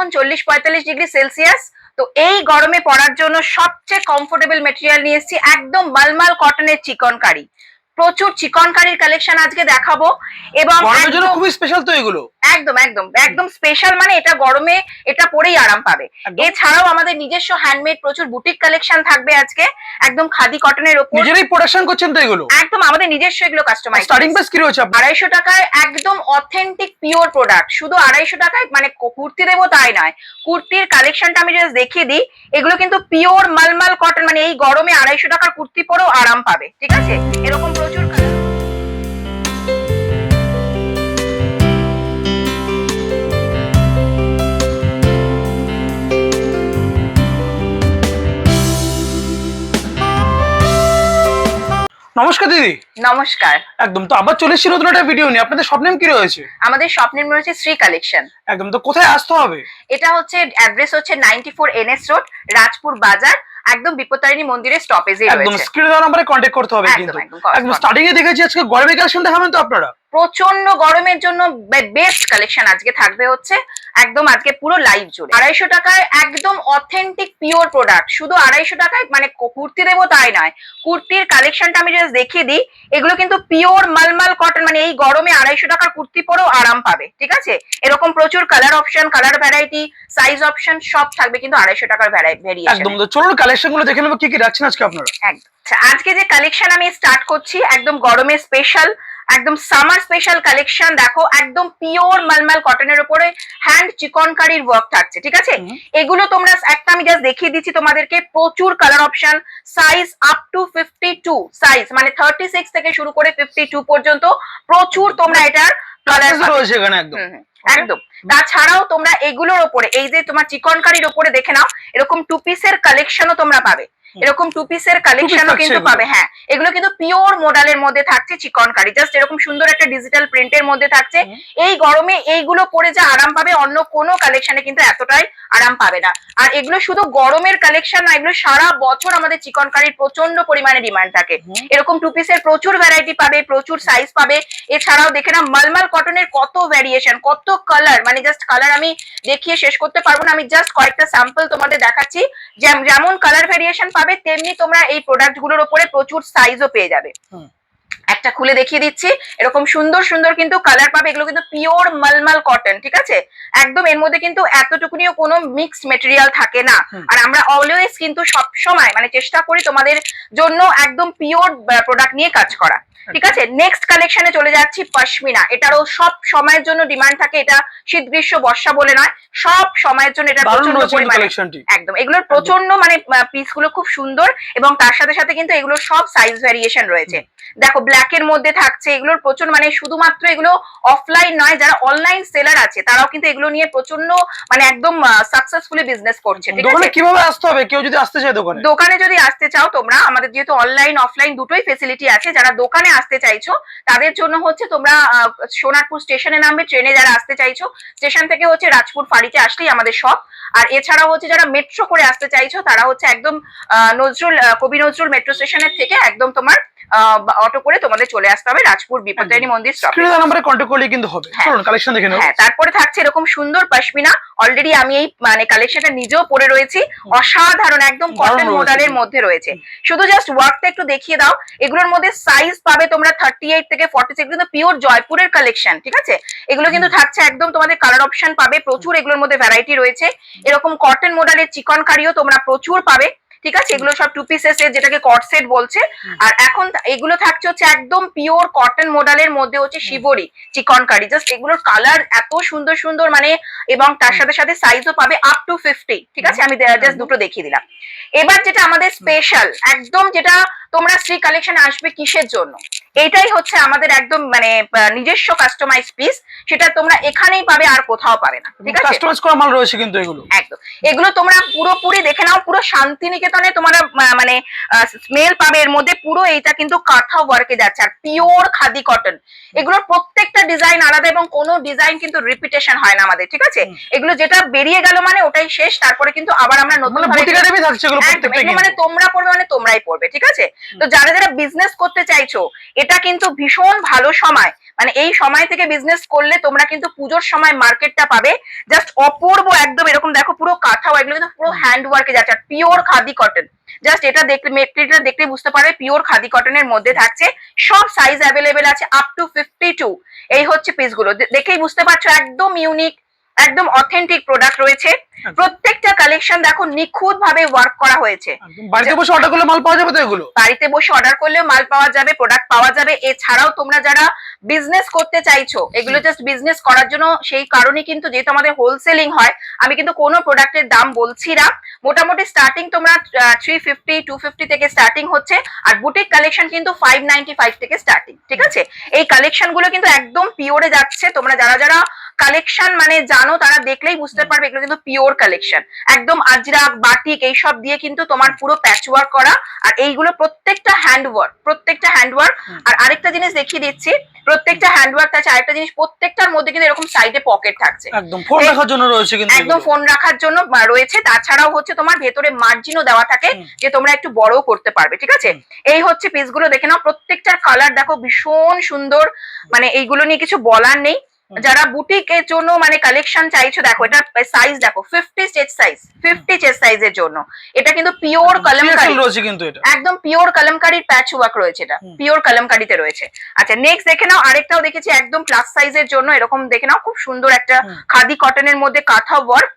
এখন চল্লিশ পঁয়তাল্লিশ ডিগ্রি সেলসিয়াস। তো এই গরমে পরার জন্য সবচেয়ে কমফোর্টেবল মেটেরিয়াল নিয়ে এসেছি একদম মালমাল কটনের চিকন কারি প্রচুর চিকন কারির কালেকশন আজকে দেখাবো। এবং খুবই স্পেশাল তো এগুলো। একদম একদম একদম স্পেশাল মানে এটা গরমে এটা পরেই আরাম পাবে। এছাড়াও আমাদের নিজস্ব হ্যান্ডমেড প্রচুর বুটিক কালেকশন থাকবে আজকে একদম খাদি কটনের ওপর। নিজেরাই প্রোডাকশন করছেন তো এগুলো? একদম আমাদের নিজস্ব এগুলো কাস্টমাইজ স্টার্টিং প্রাইস কি রয়েছে আড়াইশো টাকায় একদম অথেন্টিক পিওর প্রোডাক্ট শুধু আড়াইশো টাকায় মানে কুর্তি দেবো তাই নয়। কুর্তির কালেকশনটা আমি জাস্ট দেখিয়ে দিই। এগুলো কিন্তু পিওর মালমাল কটন মানে এই গরমে আড়াইশো টাকার কুর্তি পরেও আরাম পাবে। ঠিক আছে? এরকম প্রচুর নমস্কার দিদি। নমস্কার। একদম তো আবার চলে এসেছি নতুন একটা ভিডিও নিয়ে। আপনাদের স্বপ্ন কি রয়েছে? আমাদের স্বপ্নের নেম রয়েছে শ্রী কালেকশন। একদম তো কোথায় আসতে হবে? এটা হচ্ছে অ্যাড্রেস হচ্ছে ninety four NS road Rajpur বাজার একদম বিপত্তারিণী মন্দিরে স্টপেজে একদম রয়েছে। স্ক্রিনে দেওয়া নাম্বারে কন্ট্যাক্ট করতে হবে একদম, কিন্তু। একদম, একদম. স্টার্টিং এ দেখেছি আজকে গরমের কালেকশন দেখাবেন তো আপনারা? প্রচণ্ড গরমের জন্য বেস্ট কালেকশন আজকে থাকবে হচ্ছে একদম আজকে পুরো লাইভ জুড়ে। আড়াইশো টাকায় একদম অথেন্টিক পিওর প্রোডাক্ট শুধু আড়াইশো টাকায় মানে কুর্তি দেবো তাই নয়। কুর্তির কালেকশনটা আমি জাস্ট দেখিয়ে দিই। এগুলো কিন্তু পিওর মালমাল কটন মানে এই গরমে আড়াইশো টাকার কুর্তি পরেও আরাম পাবে ঠিক আছে? এরকম প্রচুর colour option colour variety size option সব থাকবে কিন্তু আড়াইশো টাকার ভ্যারিয়েশন একদম। চলুন কালেকশনগুলো দেখে নেব কি কি রাখছেন আজকে আপনারা? একদম। আচ্ছা, আজকে যে কালেকশন আমি স্টার্ট করছি একদম গরমে স্পেশাল একদম সামার স্পেশাল কালেকশন দেখো একদম পিওর মালমাল কটনের উপরে হ্যান্ড চিকনকারির ওয়ার্ক থাকছে ঠিক আছে? এগুলো তোমরা একটা আমি জাস্ট দেখিয়ে দিচ্ছি তোমাদেরকে প্রচুর colour option size up to fifty two size মানে থার্টি সিক্স থেকে শুরু করে ফিফটি টু পর্যন্ত প্রচুর তোমরা এটার কালার Colours রয়েছে এখানে একদম। একদম। তাছাড়াও তোমরা এগুলোর ওপরে এই যে তোমার চিকন কারির ওপরে দেখে নাও এরকম টু পিসের কালেকশনও তোমরা পাবে। এরকম টু পিসের কালেকশনও কিন্তু পাবে হ্যাঁ। এগুলো কিন্তু পিওর মডেলের মধ্যে থাকছে চিকন কারি জাস্ট এরকম সুন্দর একটা ডিজিটাল প্রিন্টের মধ্যে থাকছে। এই গরমে এইগুলো পরে যা আরাম পাবে অন্য কোনো কালেকশনে কিন্তু এতটাই আরাম পাবে না। আর এগুলো শুধু গরমের কালেকশন না এগুলো সারা বছর আমাদের চিকন কারির প্রচণ্ড পরিমাণে ডিমান্ড থাকে। এরকম টু পিসের প্রচুর ভ্যারাইটি পাবে প্রচুর সাইজ পাবে। এছাড়াও দেখে না মালমাল কটনের কত ভ্যারিয়েশন কত কালার মানে জাস্ট কালার আমি দেখিয়ে শেষ করতে পারব না আমি জাস্ট কয়েকটা স্যাম্পল তোমাদের দেখাচ্ছি। যেম- যেমন কালার ভ্যারিয়েশন পাবে তেমনি তোমরা এই প্রোডাক্টগুলোর উপরে প্রচুর সাইজও পেয়ে যাবে। একটা খুলে দেখিয়ে দিচ্ছি। এরকম সুন্দর সুন্দর কিন্তু কালার পাবে। এগুলো কিন্তু পিওর মালমাল কটন ঠিক আছে? একদম এর মধ্যে কিন্তু এতটুকুনিও কোনো মিক্সড মেটেরিয়াল থাকে না। আর আমরা অলওয়েজ কিন্তু সব সময় মানে চেষ্টা করি তোমাদের জন্য একদম পিওর প্রোডাক্ট নিয়ে কাজ করা। ঠিক আছে? নেক্সট কালেকশনে চলে যাচ্ছি পশমিনা। এটারও সব সময়ের জন্য ডিমান্ড থাকে। এটা শীত গ্রীষ্ম বর্ষা বলে নয়। সব সময়ের জন্য এটা প্রচণ্ড পরিমাণে। একদম। এগুলোর প্রচণ্ড মানে পিসগুলো খুব সুন্দর এবং তার সাথে সাথে কিন্তু এগুলো সব সাইজ ভ্যারিয়েশন রয়েছে। দেখো ব্ল্যাক এর মধ্যে থাকছে এগুলোর প্রচণ্ড মানে শুধুমাত্র এগুলো অফলাইন নয় যারা অনলাইন সেলার আছে তারাও কিন্তু এগুলো নিয়ে প্রচণ্ড মানে একদম সাকসেসফুলি বিজনেস করছে ঠিক দোকানে আছে? কীভাবে আসতে হবে? কেউ যদি আসতে চায় দোকানে? দোকানে যদি আসতে চাও তোমরা আমাদের যেহেতু অনলাইন অফলাইন দুটোই ফেসিলিটি আছে যারা দোকানে আসতে চাইছো তাদের জন্য হচ্ছে তোমরা সোনারপুর স্টেশনে নামবে ট্রেনে যারা আসতে চাইছো স্টেশন থেকে হচ্ছে রাজপুর ফাঁড়িতে আসলেই আমাদের শপ আর এছাড়াও হচ্ছে যারা মেট্রো করে আসতে চাইছো তারা হচ্ছে একদম নজরুল কবি নজরুল মেট্রো স্টেশনের থেকে একদম তোমার অটো করে তোমাদের চলে আসতে হবে রাজপুর বিপত্তারিণী মন্দির স্ক্রিনে নাম্বারে কন্ট্যাক্ট করলে কিন্তু হবে। হ্যাঁ। চলুন কালেকশন দেখে নেব হ্যাঁ তারপরে থাকছে এরকম সুন্দর পশমিনা। অলরেডি আমি এই মানে কালেকশনটা নিজেও পরে রয়েছি। অসাধারণ একদম কটন। মডেলের মধ্যে রয়েছে। শুধু জাস্ট ওয়ার্কটা একটু দেখিয়ে দাও। এগুলোর মধ্যে সাইজ পাবে তোমরা থার্টি এইট থেকে ফর্টি সিক্স কিন্তু পিওর জয়পুরের কালেকশন ঠিক আছে? এগুলো কিন্তু থাকছে একদম তোমাদের কালার অপশন পাবে। প্রচুর এগুলোর মধ্যে ভ্যারাইটি রয়েছে। এরকম কটন মডেলের চিকন কারিও তোমরা প্রচুর পাবে। ঠিক আছে? এগুলো সব টু পিসেস যেটাকে কট সেট বলছে। আর এখন এগুলো থাকছে হচ্ছে একদম পিওর কটন মডেলের মধ্যে হচ্ছে শিবরি চিকন কারি জাস্ট এগুলোর কালার এত সুন্দর সুন্দর মানে এবং তার সাথে সাথে সাইজও পাবে আপ টু ফিফটি ঠিক আছে? আমি জাস্ট দুটো দেখিয়ে দিলাম। এবার যেটা আমাদের স্পেশাল একদম যেটা তোমরা শ্রী কালেকশন আসবে কিসের জন্য? এটাই হচ্ছে আমাদের একদম মানে নিজস্ব কাস্টমাইজ পিস সেটা তোমরা এখানেই পাবে আর কোথাও পাবে না। ঠিক আছে? কাস্টমাইজ করা মাল রয়েছে কিন্তু এগুলো। একদম। এগুলো তোমরা পুরোপুরি দেখে নাও পুরো শান্তিনিকেতনে তোমরা মানে স্মেল পাবে। এর মধ্যে পুরো এইটা কিন্তু কাঁথা ওয়ার্কে যাচ্ছে আর পিওর খাদি কটন এগুলোর প্রত্যেকটা ডিজাইন আলাদা এবং কোনো ডিজাইন কিন্তু রিপিটেশন হয় না আমাদের ঠিক আছে? এগুলো যেটা বেরিয়ে গেল মানে ওটাই শেষ তারপরে কিন্তু আবার আমরা নতুন মানে প্রত্যেকটা মানে তোমরা পড়বে মানে তোমরাই পড়বে ঠিক আছে? তো যারা যারা বিজনেস করতে চাইছো এটা কিন্তু ভীষণ ভালো সময়। মানে এই সময় থেকে বিজনেস করলে তোমরা কিন্তু পুজোর সময় মার্কেটটা পাবে। জাস্ট অপূর্ব একদম এরকম দেখো পুরো কাঁথা এগুলো কিন্তু পুরো হ্যান্ড ওয়ার্কে যাচ্ছে। আর পিওর খাদি কটন জাস্ট এটা দেখলে মেটেরিয়ালটা দেখলে বুঝতে পারবে পিওর খাদি কটনের মধ্যে থাকছে। সব সাইজ অ্যাভেলেবেল আছে আপ টু ফিফটি টু এই হচ্ছে পিসগুলো দেখেই বুঝতে পারছ একদম ইউনিক একদম অথেন্টিক প্রোডাক্ট রয়েছে। প্রত্যেকটা কালেকশন দেখো নিখুঁত ভাবে ওয়ার্ক করা হয়েছে। বাড়িতে বসে অর্ডার করলে মাল পাওয়া যাবে তো এগুলো? বাড়িতে বসে অর্ডার করলেও মাল পাওয়া যাবে প্রোডাক্ট পাওয়া যাবে। এছাড়াও তোমরা যারা বিজনেস করতে চাইছো এগুলো জাস্ট বিজনেস করার জন্য সেই কারণে কিন্তু যেহেতু আমাদের হোলসেলিং হয় আমি কিন্তু কোনো প্রোডাক্টের দাম বলছি না। মোটামুটি স্টার্টিং তোমরা থ্রি ফিফটি টু ফিফটি থেকে স্টার্টিং হচ্ছে আর বুটিক কালেকশন কিন্তু ফাইভ নাইনটি ফাইভ থেকে স্টার্টিং ঠিক আছে? এই কালেকশনগুলো কিন্তু একদম পিওরে যাচ্ছে। তোমরা যারা যারা কালেকশন মানে জানো তারা দেখলেই বুঝতে পারবে এগুলো কিন্তু পিওর কালেকশন একদম আজরাক বাটিক এইসব দিয়ে কিন্তু তোমার পুরো প্যাচ ওয়ার্ক করা আর এইগুলো প্রত্যেকটা হ্যান্ড ওয়ার্ক প্রত্যেকটা হ্যান্ড ওয়ার্ক আর আরেকটা জিনিস দেখিয়ে দিচ্ছি প্রত্যেকটা হ্যান্ড ওয়ার্ক আছে আরেকটা জিনিস প্রত্যেকটার মধ্যে কিন্তু এরকম সাইডে পকেট থাকছে। একদম ফোন রাখার জন্য রয়েছে কিন্তু একদম ফোন রাখার জন্য রয়েছে। তাছাড়াও হচ্ছে তোমার ভেতরে মার্জিনও দেওয়া থাকে যে তোমরা একটু বড়ও করতে পারবে ঠিক আছে? এই হচ্ছে পিসগুলো দেখে নাও প্রত্যেকটার কালার দেখো ভীষণ সুন্দর মানে এইগুলো নিয়ে কিছু বলার নেই। হুম। বুটিক এর জন্য মানে কালেকশন চাইছো দেখো এটা সাইজ দেখো fifty chest size fifty chest সাইজের জন্য। এটা কিন্তু পিওর কলমকারি। রয়েছে কিন্তু এটা। একদম পিওর কলমকারির প্যাচ ওয়ার্ক রয়েছে এটা। পিওর কলমকারিতে রয়েছে। আচ্ছা নেক্সট দেখে নাও আরেকটাও দেখেছি একদম প্লাস সাইজের জন্য এরকম দেখে নাও খুব সুন্দর একটা। খাদি কটনের মধ্যে কাঁথা ওয়ার্ক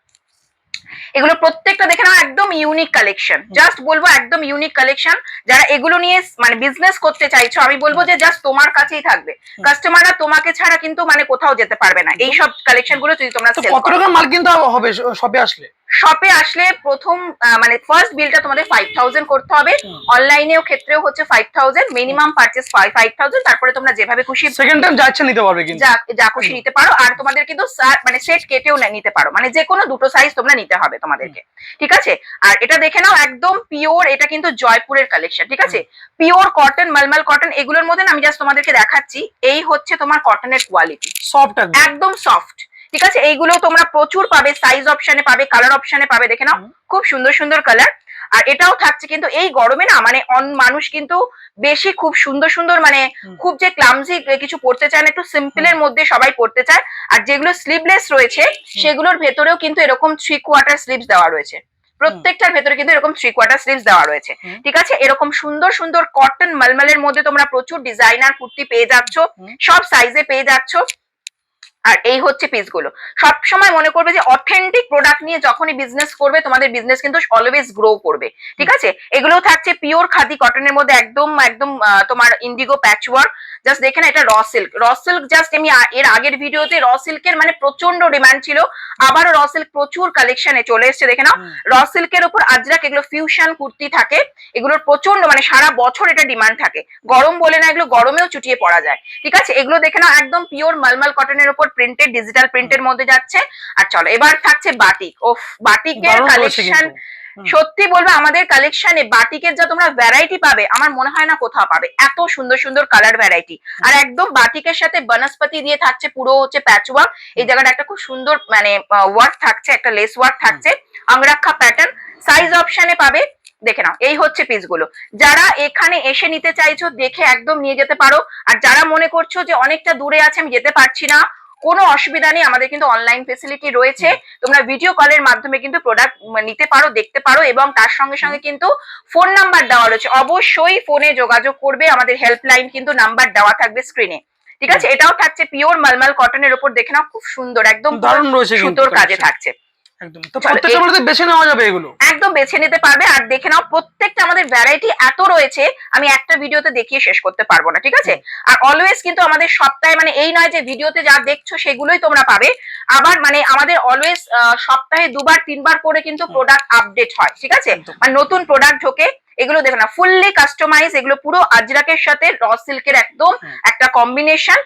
এগুলো প্রত্যেকটা দেখে নাও একদম ইউনিক কালেকশন জাস্ট বলব একদম ইউনিক কালেকশন যারা এগুলো নিয়ে মানে বিজনেস করতে চাইছো আমি বলব যে জাস্ট তোমার কাছেই থাকবে। কাস্টমাররা তোমাকে ছাড়া কিন্তু মানে কোথাও যেতে পারবে না। এই সব কালেকশনগুলো যদি তোমরা কত টাকার মাল কিনতে হবে শপে আসলে? শপে আসলে প্রথম মানে ফার্স্ট বিলটা তোমাদের ফাইভ থাউজেন্ড করতে হবে। অনলাইনেও ক্ষেত্রেও হচ্ছে five thousand minimum purchase five thousand তারপরে তোমরা যেভাবে খুশি সেকেন্ড টাইম যা ইচ্ছা নিতে পারবে কিন্তু। যা যা খুশি নিতে পারো। আর তোমাদের কিন্তু মানে সেট কেটেও নিতে পারো। মানে যে কোনো দুটো সাইজ তোমরা নিতে হবে তোমাদেরকে। ঠিক আছে? আর এটা দেখে নাও একদম পিওর এটা কিন্তু জয়পুরের কালেকশন ঠিক আছে? পিওর কটন মালমাল কটন এগুলোর মধ্যে আমি জাস্ট তোমাদেরকে দেখাচ্ছি এই হচ্ছে তোমার কটনের কোয়ালিটি সফট একদম সফট ঠিক আছে? এইগুলো তোমরা প্রচুর পাবে সাইজ অপশনে পাবে কালার অপশনে পাবে দেখে নাও। খুব সুন্দর সুন্দর কালার আর এটাও থাকছে কিন্তু এই গরমে না মানে অন- মানুষ কিন্তু বেশি খুব সুন্দর সুন্দর মানে খুব যে ক্লামজি কিছু পড়তে চায় না একটু সিম্পলের মধ্যে সবাই পড়তে চায়। আর যেগুলো স্লিভলেস রয়েছে সেগুলোর ভেতরেও কিন্তু এরকম থ্রি কোয়ার্টার স্লিভস দেওয়া রয়েছে। প্রত্যেকটার ভেতরে কিন্তু এরকম থ্রি কোয়ার্টার স্লিভস দেওয়া রয়েছে। ঠিক আছে? এরকম সুন্দর সুন্দর কটন মালমালের মধ্যে তোমরা প্রচুর ডিজাইনার কুর্তি পেয়ে যাচ্ছ সব সাইজে পেয়ে যাচ্ছ। আর এই হচ্ছে পিসগুলো সব সময় মনে করবে যে অথেন্টিক প্রোডাক্ট নিয়ে যখনই বিজনেস করবে তোমাদের বিজনেস কিন্তু অলওয়েজ গ্রো করবে। ঠিক আছে? এগুলো থাকছে পিওর খাদি কটনের মধ্যে একদম একদম তোমার ইন্ডিগো প্যাচ ওয়ার্ক জাস্ট দেখে না এটা raw silk raw silk just আমি এর আগের ভিডিওতে র সিল্কের মানে প্রচণ্ড ডিমান্ড ছিল। আবারও র সিল্ক প্রচুর কালেকশনে চলে এসেছে দেখে নাও। র সিল্কের উপর আজরাক এগুলো ফিউশন কুর্তি থাকে। এগুলোর প্রচণ্ড মানে সারা বছর এটা ডিমান্ড থাকে। গরম বলে না এগুলো গরমেও চুটিয়ে পড়া যায়। ঠিক আছে? এগুলো দেখে নাও একদম পিওর মালমাল কটনের উপর প্রিন্টেড ডিজিটাল প্রিন্টের মধ্যে যাচ্ছে। আর চলো এবার থাকছে বাটিক। ওফ বাটিকের কালেকশন সত্যি বলব আমাদের কালেকশনে বাটিকের যা তোমরা ভ্যারাইটি পাবে আমার মনে হয় না কোথাও পাবে। এত সুন্দর সুন্দর কালার ভ্যারাইটি আর একদম বাটিকের সাথে বনস্পতি দিয়ে থাকছে পুরো হচ্ছে প্যাচ ওয়ার্ক এই জায়গাটা একটা খুব সুন্দর মানে ওয়ার্ক থাকছে একটা লেস ওয়ার্ক থাকছে। অঙ্গরাক্ষা প্যাটার্ন সাইজ অপশনে পাবে দেখে নাও এই হচ্ছে পিসগুলো যারা এখানে এসে নিতে চাইছো দেখে একদম নিয়ে যেতে পারো। আর যারা মনে করছ যে অনেকটা দূরে আছে আমি যেতে পারছি না কোনো অসুবিধা নেই আমাদের কিন্তু অনলাইন ফেসিলিটি রয়েছে। তোমরা ভিডিও কলের মাধ্যমে কিন্তু প্রোডাক্ট নিতে পারো দেখতে পারো এবং তার সঙ্গে সঙ্গে কিন্তু ফোন নাম্বার দেওয়া রয়েছে। অবশ্যই ফোনে যোগাযোগ করবে আমাদের হেল্পলাইন কিন্তু নাম্বার দেওয়া থাকবে স্ক্রিনে ঠিক আছে? এটাও থাকছে পিওর মালমাল কটনের উপর দেখে নাও খুব সুন্দর একদম সুতোর কাজে থাকছে। একদম। তো প্রত্যেকটা মধ্যে বেছে নেওয়া যাবে এগুলো? একদম বেছে নিতে পারবে আর দেখে নাও প্রত্যেকটা আমাদের ভ্যারাইটি এত রয়েছে আমি একটা ভিডিওতে দেখিয়ে শেষ করতে পারব না ঠিক আছে? আর অলওয়েজ কিন্তু আমাদের সপ্তাহে মানে এই নয় যে ভিডিওতে যা দেখছ সেগুলোই তোমরা পাবে। আবার মানে আমাদের অলওয়েজ সপ্তাহে দুবার তিনবার করে কিন্তু প্রোডাক্ট আপডেট হয় ঠিক আছে? আর নতুন প্রোডাক্ট ঢোকে এগুলো দেখো না ফুললি কাস্টমাইজ এগুলো পুরো আজরাকের সাথে র সিল্কের একদম একটা কম্বিনেশন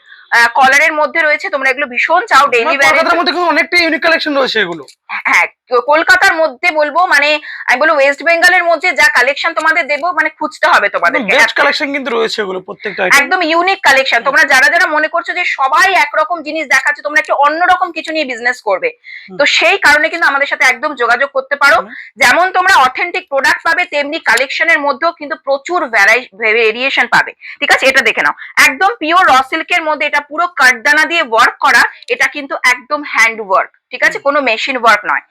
কলারের মধ্যে রয়েছে তোমরা এগুলো ভীষণ চাও ডেইলি তোমার মধ্যে কিন্তু অনেকটা ইউনিক কালেকশন রয়েছে এগুলো। হ্যাঁ কলকাতার মধ্যে বলব মানে আমি বলব ওয়েস্ট বেঙ্গলের মধ্যে যা কালেকশন তোমাদের দেবো মানে খুঁজতে হবে তোমাদের বেস্ট কালেকশন কিন্তু রয়েছে এগুলো প্রত্যেকটা একদম ইউনিক কালেকশন তোমরা যারা যারা মনে করছ যে সবাই একরকম জিনিস দেখাচ্ছে তোমরা একটু অন্যরকম কিছু নিয়ে বিজনেস করবে। তো সেই কারণে কিন্তু আমাদের সাথে একদম যোগাযোগ করতে পারো। যেমন তোমরা অথেন্টিক প্রোডাক্ট পাবে তেমনি কালেকশনের মধ্যেও কিন্তু প্রচুর ভেরিয়েশন পাবে। ঠিক আছে? এটা দেখে নাও। একদম পিওর র সিল্কের মধ্যে এটা পুরো কাঠদানা দিয়ে ওয়ার্ক করা এটা কিন্তু একদম হ্যান্ড ওয়ার্ক ঠিক আছে? কোনো মেশিন ওয়ার্ক নয়।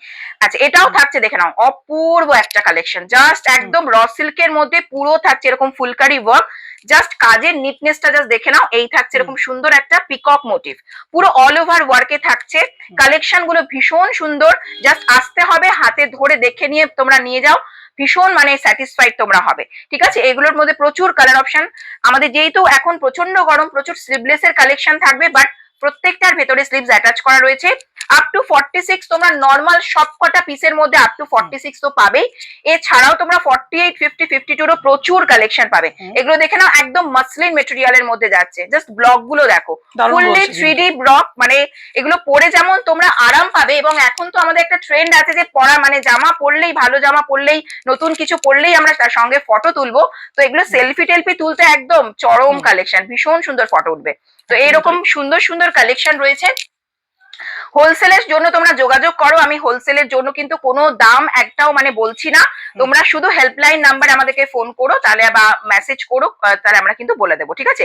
আচ্ছা এটাও থাকছে দেখে নাও অপূর্ব একটা কালেকশন জাস্ট একদম র সিল্কের মধ্যে পুরো থাকছে এরকম ফুলকারি ওয়ার্ক জাস্ট কাজের নিটনেসটা জাস্ট দেখে নাও এই থাকছে এরকম সুন্দর একটা পিকক মোটিভ পুরো অল ওভার ওয়ার্কে থাকছে। কালেকশনগুলো ভীষণ সুন্দর। জাস্ট আসতে হবে হাতে ধরে দেখে নিয়ে তোমরা নিয়ে যাও। ভীষণ মানে স্যাটিসফাইড তোমরা হবে। ঠিক আছে? এগুলোর মধ্যে প্রচুর কালার অপশন আমাদের যেহেতু এখন প্রচণ্ড গরম প্রচুর স্লিভলেস এর কালেকশন থাকবে বাট প্রত্যেকটার ভেতরে স্লিভস অ্যাটাচ করা রয়েছে। আপ টু ফর্টি সিক্স তোমরা নর্মাল সব কটা পিসের মধ্যে আপ টু ফর্টি সিক্স তো পাবেই এছাড়াও তোমরা ফর্টি এইট ফিফটি ফিফটি টুরও প্রচুর কালেকশন পাবে। এগুলো দেখে নাও একদম মাসলিন মেটেরিয়ালের মধ্যে যাচ্ছে। জাস্ট ব্লকগুলো দেখো। ফুললি থ্রি ডি ব্লক মানে এগুলো পরে যেমন তোমরা আরাম পাবে এবং এখন তো আমাদের একটা ট্রেন্ড আছে যে পরা মানে জামা পরলেই ভালো জামা পরলেই নতুন কিছু পরলেই আমরা তার সঙ্গে ফটো তুলবো। তো এগুলো সেলফি টেলফি তুলতে একদম চরম কালেকশন ভীষণ সুন্দর ফটো উঠবে। তো এইরকম সুন্দর সুন্দর কালেকশন রয়েছে। হোলসেলের জন্য তোমরা যোগাযোগ করো আমি হোলসেলের জন্য কিন্তু কোনো দাম একটাও মানে বলছি না। তোমরা শুধু হেল্পলাইন নাম্বার আমাদেরকে ফোন করো তাহলে বা মেসেজ করো তাহলে আমরা কিন্তু বলে দেবো ঠিক আছে?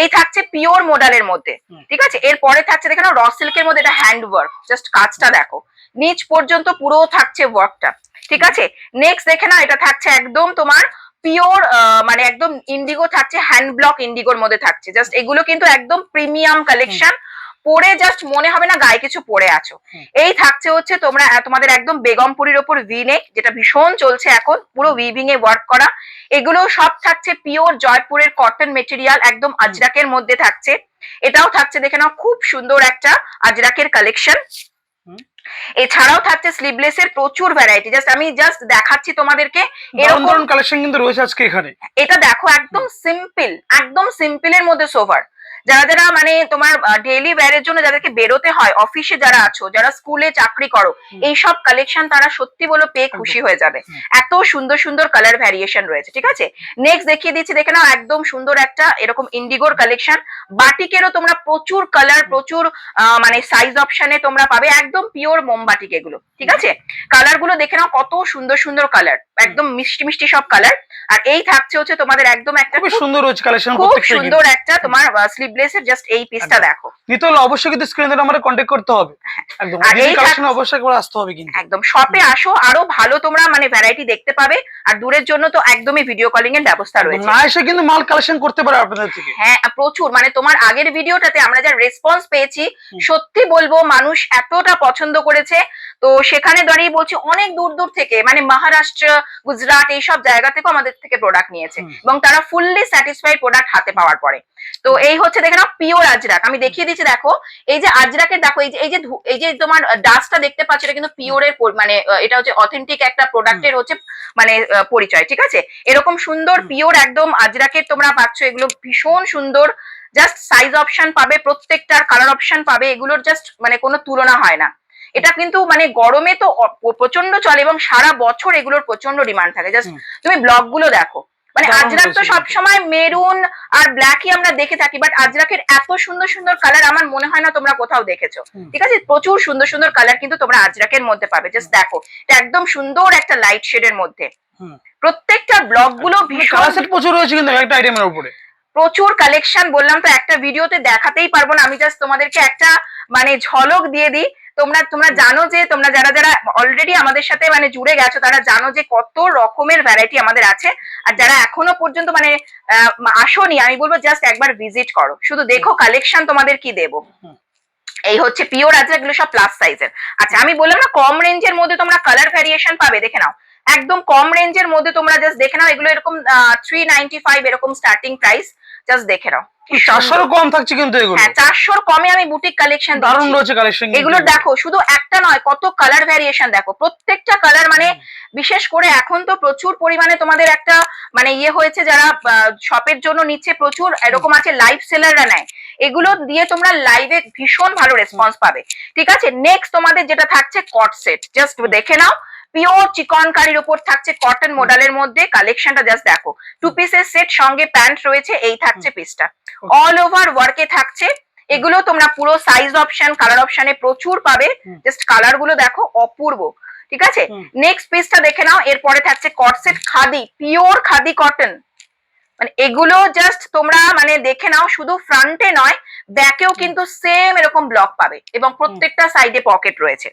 এই থাকছে পিওর মডেলের মধ্যে ঠিক আছে? এরপরে থাকছে দেখে র সিল্কের মধ্যে এটা হ্যান্ড ওয়ার্ক জাস্ট কাজটা দেখো। নিচ পর্যন্ত পুরো থাকছে ওয়ার্কটা ঠিক আছে? নেক্সট দেখে না এটা থাকছে একদম তোমার পিওর মানে একদম ইন্ডিগো থাকছে হ্যান্ড ব্লক ইন্ডিগোর মধ্যে থাকছে। জাস্ট এগুলো কিন্তু একদম প্রিমিয়াম কালেকশন পরে জাস্ট মনে হবে না গায়ে কিছু পরে আছো। এই থাকছে হচ্ছে তোমরা তোমাদের একদম বেগমপুরির ওপর ভিনেক যেটা ভীষণ চলছে এখন পুরো উইভিং এ ওয়ার্ক করা। এগুলো সব থাকছে পিওর জয়পুরের কটন মেটেরিয়াল একদম আজরাকের মধ্যে থাকছে। এটাও থাকছে দেখে নাও খুব সুন্দর একটা আজরাকের কালেকশন এছাড়াও থাকছে স্লিভলেস এর প্রচুর ভ্যারাইটি জাস্ট আমি জাস্ট দেখাচ্ছি তোমাদেরকে এরকম কালেকশন কিন্তু রয়েছে আজকে এখানে। এটা দেখো একদম সিম্পল একদম সিম্পলের মধ্যে সোভার যারা যারা মানে তোমার ডেইলি ওয়্যারের জন্য যাদেরকে বেরোতে হয় অফিসে যারা আছো যারা স্কুলে চাকরি করো। এই সব কালেকশন তারা সত্যি বলো পেয়ে খুশি হয়ে যাবে। এত সুন্দর সুন্দর কালার ভ্যারিয়েশন রয়েছে ঠিক আছে? নেক্সট দেখিয়ে দিচ্ছি দেখে নাও একদম সুন্দর একটা এরকম ইন্ডিগোর কালেকশন বাটিকেরও তোমরা প্রচুর কালার প্রচুর মানে সাইজ অপশনে তোমরা পাবে একদম পিওর মোমবাটিক এগুলো ঠিক আছে? কালারগুলো দেখে নাও কত সুন্দর সুন্দর কালার একদম মিষ্টি মিষ্টি সব কালার আর এই থাকছে হচ্ছে তোমাদের একদম একটা খুব সুন্দর কালেকশন খুব সুন্দর একটা তোমার স্লিভলেস এর জাস্ট এই পিসটা দেখো। নিতে হলে অবশ্যই কিন্তু স্ক্রিনে নাম্বারে কন্ট্যাক্ট করতে হবে। একদম আর এই কালেকশন অবশ্যই একবার আসতে হবে কিন্তু। একদম। শপে আসো আরও ভালো তোমরা মানে ভ্যারাইটি দেখতে পাবে। আর দূরের জন্য তো একদমই ভিডিও কলিং এর ব্যবস্থা রয়েছে। না এসে কিন্তু মাল কালেকশন করতে পারে আপনাদের থেকে। হ্যাঁ প্রচুর। মানে তোমার আগের ভিডিওটাতে আমরা যা রেসপন্স পেয়েছি সত্যি বলব মানুষ এতটা পছন্দ করেছে। তো সেখানে দাঁড়িয়ে বলছি অনেক দূর দূর থেকে মানে মহারাষ্ট্র গুজরাট এইসব জায়গা থেকেও আমাদের থেকে প্রোডাক্ট নিয়েছে এবং তারা ফুললি স্যাটিসফাইড প্রোডাক্ট হাতে পাওয়ার পরে। তো এই হচ্ছে দেখে নাও পিওর আজরাক। আমি দেখিয়ে দিচ্ছি দেখো এই যে আজরাকের দেখো এই যে এই যে এই যে তোমার ডাস্টটা দেখতে পাচ্ছ এটা কিন্তু পিওরের মানে এটা হচ্ছে অথেন্টিক একটা প্রোডাক্টের হচ্ছে মানে পরিচয় ঠিক আছে? এরকম সুন্দর পিওর একদম আজরাকের তোমরা পাচ্ছ এগুলো ভীষণ সুন্দর জাস্ট সাইজ অপশন পাবে প্রত্যেকটার কালার অপশন পাবে এগুলোর জাস্ট মানে কোনো তুলনা হয় না। এটা কিন্তু মানে গরমে তো প্রচণ্ড চলে এবং সারা বছর এগুলোর প্রচণ্ড ডিমান্ড থাকে। জাস্ট তুমি ব্লগগুলো দেখো। মানে আজরাক তো সবসময় মেরুন আর ব্ল্যাকই আমরা দেখে থাকি বাট আজরাকের এত সুন্দর সুন্দর কালার আমার মনে হয় না তোমরা কোথাও দেখেছ। ঠিক আছে? প্রচুর সুন্দর সুন্দর কালার কিন্তু তোমরা আজরাকের মধ্যে পাবে। জাস্ট দেখো এটা একদম সুন্দর একটা লাইট শেডের মধ্যে। প্রত্যেকটা ব্লগগুলো ভীষণ প্রচুর রয়েছে কিন্তু একটা আইটেমের উপরে। প্রচুর কালেকশন বললাম তো একটা ভিডিওতে দেখাতেই পারব না। আমি জাস্ট তোমাদেরকে একটা মানে ঝলক দিয়ে দিই। তোমরা তোমরা জানো যে তোমরা যারা যারা অলরেডি আমাদের সাথে মানে জুড়ে গেছো তারা জানো যে কত রকমের ভ্যারাইটি আমাদের আছে। আর যারা এখনও পর্যন্ত মানে আসোনি আমি বলব জাস্ট একবার ভিজিট করো। শুধু দেখো কালেকশন তোমাদের কি দেবো। এই হচ্ছে পিওর আছে এগুলো সব প্লাস সাইজের আচ্ছা আমি বললাম না কম রেঞ্জের মধ্যে তোমরা কালার ভ্যারিয়েশন পাবে দেখে নাও। একদম কম রেঞ্জের মধ্যে তোমরা জাস্ট দেখে নাও এগুলো এরকম থ্রি নাইনটি ফাইভ এরকম স্টার্টিং প্রাইস জাস্ট দেখে নাও। সুন্দর। কম থাকছে কিন্তু এগুলো? হ্যাঁ চারশোর কমে আমি বুটিক কালেকশন দারুণ রয়েছে কালেকশন এগুলো দেখো শুধু একটা নয় কত কালার ভ্যারিয়েশন দেখো। প্রত্যেকটা কালার মানে বিশেষ করে এখন তো প্রচুর পরিমাণে তোমাদের একটা মানে ইয়ে হয়েছে যারা শপের জন্য নিচ্ছে প্রচুর এরকম আছে লাইভ সেলাররা নেয়। এগুলো দিয়ে তোমরা লাইভে ভীষণ ভালো রেসপন্স পাবে। ঠিক আছে? নেক্সট তোমাদের যেটা থাকছে কট সেট জাস্ট দেখে নাও। পিওর চিকন কারির উপর থাকছে কটন মডেলের মধ্যে। কালেকশনটা জাস্ট দেখো। টু পিসের সেট সঙ্গে প্যান্ট রয়েছে এই থাকছে পিসটা অল ওভার ওয়ার্কে থাকছে। এগুলো তোমরা পুরো সাইজ অপশন কালার অপশনে প্রচুর পাবে। জাস্ট কালারগুলো দেখো অপূর্ব। ঠিক আছে। নেক্সট পিসটা দেখে নাও। এরপরে থাকছে co-ord set khadi pure khadi cotton মানে এগুলো জাস্ট তোমরা মানে দেখে নাও শুধু ফ্রন্টে নয় ব্যাকেও কিন্তু সেম এরকম ব্লক পাবে এবং প্রত্যেকটা সাইডে পকেট রয়েছে।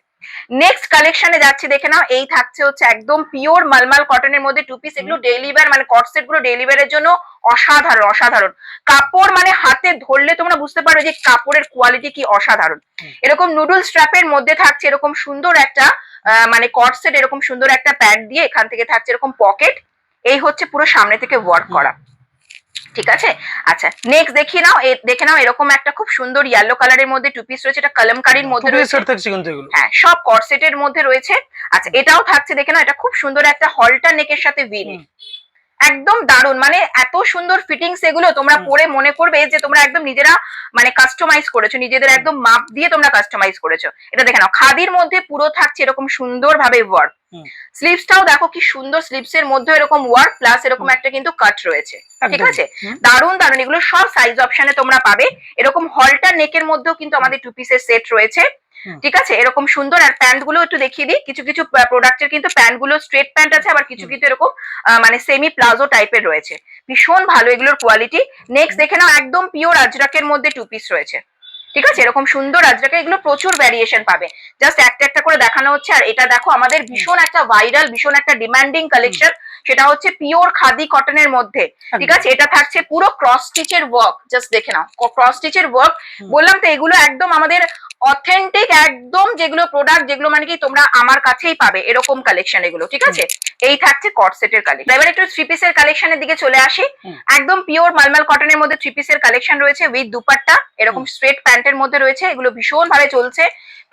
নেক্সট কালেকশনে যাচ্ছে দেখে নাও এই থাকছে হচ্ছে একদম পিওর মালমাল কটনের মধ্যে টু পিস এগুলো ডেইলি ওয়্যার মানে কটসেটগুলো ডেইলি ওয়্যারের জন্য অসাধারণ অসাধারণ। কাপড় মানে হাতে ধরলে তোমরা বুঝতে পারো যে কাপড়ের কোয়ালিটি কি অসাধারণ। এরকম নুডল স্ট্র্যাপের মধ্যে থাকছে এরকম সুন্দর একটা মানে কটসেট এরকম সুন্দর একটা প্যাড দিয়ে এখান থেকে থাকছে এরকম পকেট এই হচ্ছে পুরো সামনে থেকে ওয়ার্ক করা। ঠিক আছে? আচ্ছা নেক্সট দেখিয়ে নাও দেখে নাও এরকম একটা খুব সুন্দর ইয়েলো কালারের মধ্যে টু পিস রয়েছে এটা কলমকারির মধ্যে রয়েছে। হ্যাঁ সব কর্সেটের মধ্যে রয়েছে। আচ্ছা এটাও থাকছে দেখে নাও এটা খুব সুন্দর একটা হলটার নেকের সাথে ভি নেক একদম দারুণ। মানে এত সুন্দর ফিটিংস এগুলো তোমরা পরে মনে করবে যে তোমরা একদম নিজেরা মানে কাস্টমাইজ করেছ নিজেদের একদম মাপ দিয়ে তোমরা কাস্টমাইজ করেছ। এটা দেখে নাও খাদির মধ্যে পুরো থাকছে এরকম সুন্দর ভাবে ওয়ার্ক হুম। স্লিভসটাও দেখো কি সুন্দর স্লিভস এর মধ্যে এরকম ওয়ার্ক প্লাস এরকম একটা কিন্তু কাট রয়েছে। ঠিক আছে। দারুণ দারুণ। এগুলো সব সাইজ অপশনে তোমরা পাবে। এরকম হলটার নেকের মধ্যেও কিন্তু আমাদের টু পিসের সেট রয়েছে। ঠিক আছে? এরকম সুন্দর আর প্যান্টগুলো একটু দেখিয়ে দিই। কিছু কিছু প্রোডাক্টের কিন্তু প্যান্টগুলো স্ট্রেট প্যান্ট আছে আবার কিছু কিছু এরকম মানে সেমি প্লাজো টাইপের রয়েছে। ভীষণ ভালো এগুলোর কোয়ালিটি নেক্সট দেখে নাও একদম পিওর আজরাকের মধ্যে টু পিস রয়েছে। ঠিক আছে? এরকম সুন্দর আজরাকে এগুলো প্রচুর ভ্যারিয়েশন পাবে। জাস্ট একটা একটা করে দেখানো হচ্ছে আর এটা দেখো আমাদের ভীষণ একটা ভাইরাল ভীষণ একটা ডিমান্ডিং কালেকশন সেটা হচ্ছে পিওর খাদি কটনের মধ্যে। ঠিক আছে? এটা থাকছে পুরো ক্রস স্টিচের ওয়ার্ক জাস্ট দেখে নাও ক্রস স্টিচের ওয়ার্ক বললাম তো এগুলো একদম আমাদের অথেন্টিক একদম যেগুলো প্রোডাক্ট যেগুলো মানে কি তোমরা আমার কাছেই পাবে এরকম কালেকশন এগুলো ঠিক আছে? এই থাকছে কটসেটের কালেকশন এবার একটু থ্রি পিসের কালেকশনের দিকে চলে আসি। একদম পিওর মালমাল কটনের মধ্যে থ্রি পিসের কালেকশন রয়েছে উইথ দুপাট্টা এরকম স্ট্রেট প্যান্টের মধ্যে রয়েছে এগুলো ভীষণ ভাবে চলছে।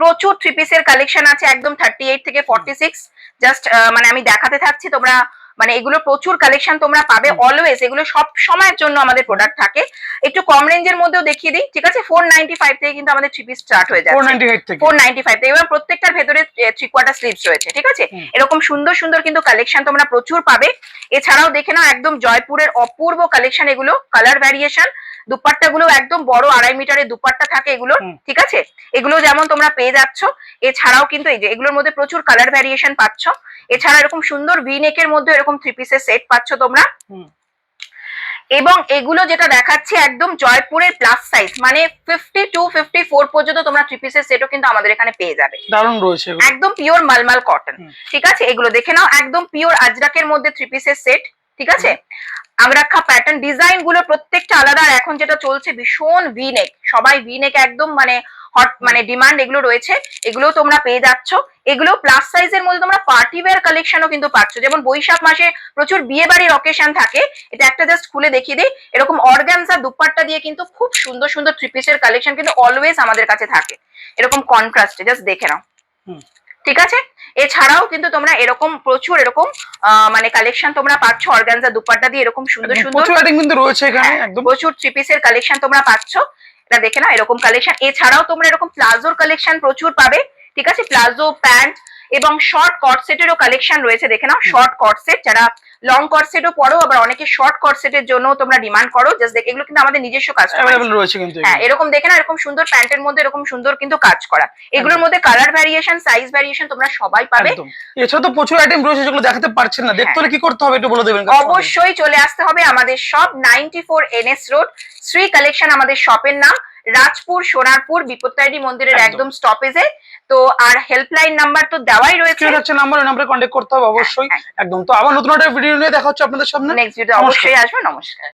প্রচুর থ্রি পিসের কালেকশন আছে একদম থার্টি এইট থেকে ফর্টি সিক্স জাস্ট মানে আমি দেখাতে থাকছি তোমরা মানে এগুলো প্রচুর কালেকশন তোমরা পাবে অলওয়েজ এগুলো সব সময়ের জন্য আমাদের প্রোডাক্ট থাকে। একটু কম রেঞ্জের মধ্যেও দেখিয়ে দিই ঠিক আছে? ফোর নাইনটি ফাইভ থেকে কিন্তু আমাদের থ্রি পিস স্টার্ট হয়ে থেকে। ফোর নাইনটি ফাইভ থেকে। এবার প্রত্যেকটার ভেতরে থ্রি কোয়ার্টার স্লিভস রয়েছে ঠিক আছে? এরকম সুন্দর সুন্দর কিন্তু কালেকশন তোমরা প্রচুর পাবে। এছাড়াও দেখে নাও একদম জয়পুরের অপূর্ব কালেকশন এগুলো কালার ভ্যারিয়েশন দুপাট্টা গুলো একদম বড় আড়াই মিটারের দুপাট্টা থাকে এগুলো ঠিক আছে? এগুলো যেমন তোমরা পেয়ে যাচ্ছ এছাড়াও কিন্তু এই যে এগুলোর মধ্যে প্রচুর কালার ভ্যারিয়েশন পাচ্ছ। এছাড়া এরকম সুন্দর ভি নেকের মধ্যে এরকম থ্রি পিসের সেট পাচ্ছ তোমরা। এবং এগুলো যেটা দেখাচ্ছে একদম জয়পুরের প্লাস সাইজ মানে ফিফটি টু ফিফটি ফোর পর্যন্ত তোমরা থ্রি পিসের সেটও কিন্তু আমাদের এখানে পেয়ে যাবে। দারুণ রয়েছে একদম পিওর মালমাল কটন ঠিক আছে? এগুলো দেখে নাও একদম পিওর আজরাকের মধ্যে থ্রি পিসের সেট ঠিক আছে? আংরাক্ষা প্যাটার্ন ডিজাইনগুলো প্রত্যেকটা আলাদা আর এখন যেটা চলছে ভীষণ ভি নেক সবাই ভি নেক একদম মানে হট মানে ডিমান্ড এগুলো রয়েছে এগুলো তোমরা পেয়ে যাচ্ছ। এগুলো প্লাস সাইজের মধ্যে তোমরা পার্টি ওয়্যার কালেকশনও কিন্তু পাচ্ছ। যেমন বৈশাখ মাসে প্রচুর বিয়ে বাড়ির অকেশন থাকে এটা একটা জাস্ট খুলে দেখিয়ে দিই। এরকম অর্গানজা দুপাট্টা দিয়ে কিন্তু খুব সুন্দর সুন্দর থ্রি পিসের কালেকশন কিন্তু অলওয়েজ আমাদের কাছে থাকে। এরকম কন্ট্রাস্টে জাস্ট দেখে নাও। ঠিক আছে? এছাড়াও কিন্তু তোমরা এরকম প্রচুর এরকম মানে কালেকশন তোমরা পাচ্ছ। অর্গানজা দুপাট্টা দিয়ে এরকম সুন্দর সুন্দর কিন্তু রয়েছে এখানে একদম। প্রচুর থ্রি পিসের কালেকশন তোমরা পাচ্ছ। এটা দেখে না এরকম কালেকশন এছাড়াও তোমরা এরকম প্লাজোর কালেকশন প্রচুর পাবে। ঠিক আছে? প্লাজো প্যান্ট এবং শর্ট কট সেটেরও কালেকশন রয়েছে দেখে নাও শর্ট কট সেট যারা লং কট সেটও পরো আবার অনেকে শর্ট কট সেটের জন্য তোমরা ডিমান্ড করো জাস্ট দেখে এগুলো কিন্তু আমাদের নিজস্ব কাজ রয়েছে কিন্তু হ্যাঁ এরকম দেখে না এরকম সুন্দর প্যান্টের মধ্যে এরকম সুন্দর কিন্তু কাজ করা। এগুলোর মধ্যে কালার ভ্যারিয়েশন সাইজ ভ্যারিয়েশন তোমরা সবাই পাবে। একদম। এছাড়া তো প্রচুর আইটেম রয়েছে যেগুলো দেখাতে পারছেন না। দেখতে হ্যাঁ। হলে কি করতে হবে একটু বলে দেবেন অবশ্যই চলে আসতে হবে আমাদের সব ninety four NS road Shri collection আমাদের শপের নাম। রাজপুর সোনারপুর বিপত্তারিণী মন্দিরের একদম। স্টপেজে তো আর হেল্পলাইন নাম্বার তো দেওয়াই রয়েছে। ঠিক হচ্ছে নাম্বার ওই নাম্বারে কন্ট্যাক্ট করতে হবে অবশ্যই। হ্যাঁ, একদম। তো আবার নতুন একটা ভিডিও নিয়ে দেখা হচ্ছে আপনাদের সামনে। নেক্সট ভিডিও অবশ্যই আসবে। নমস্কার।